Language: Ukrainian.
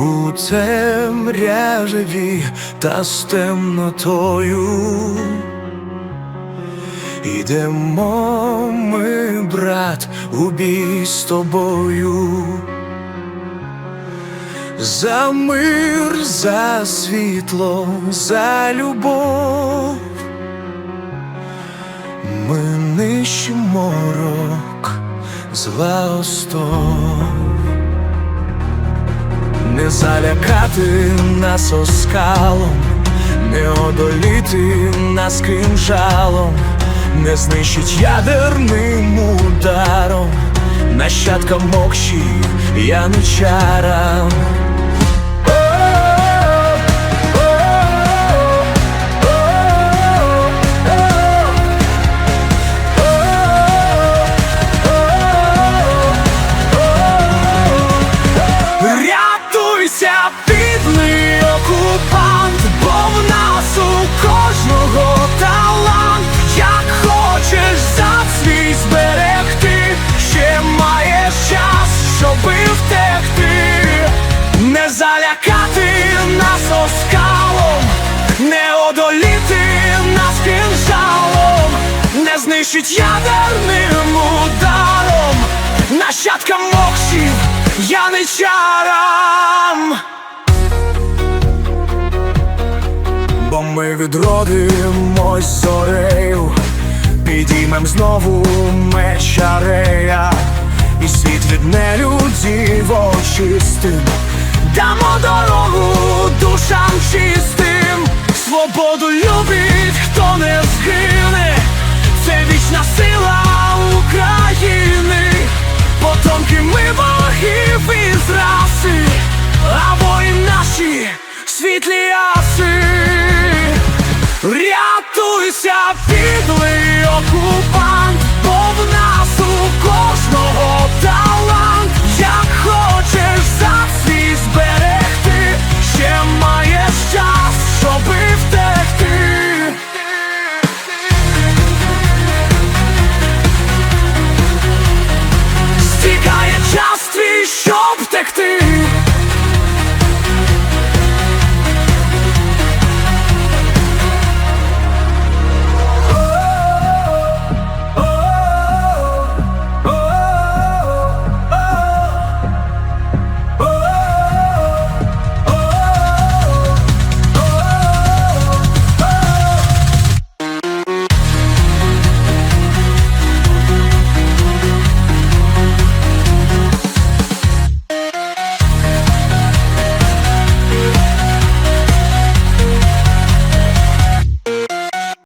у темряві та з темнотою. Ідемо ми, брат, у бій з тобою. За мир, за світло, за любов. Ми нищимо морок, зла остов. Не залякати нас оскалом, не одоліти нас кинжалом, не знищить ядерним ударом, нащадкам мокші яничарам. Не ядерним ударом, нащадкам мокшів, яничарам. Бо ми відродимось зорею, підіймем знову мечарея, і світ від нелюдів очистим, дамо дорогу душам чистим, свободу любить, хто не згине, це вічна сила України, потомки ми богів із раси, а воїн наші світлі аси. Рятуйся, підлий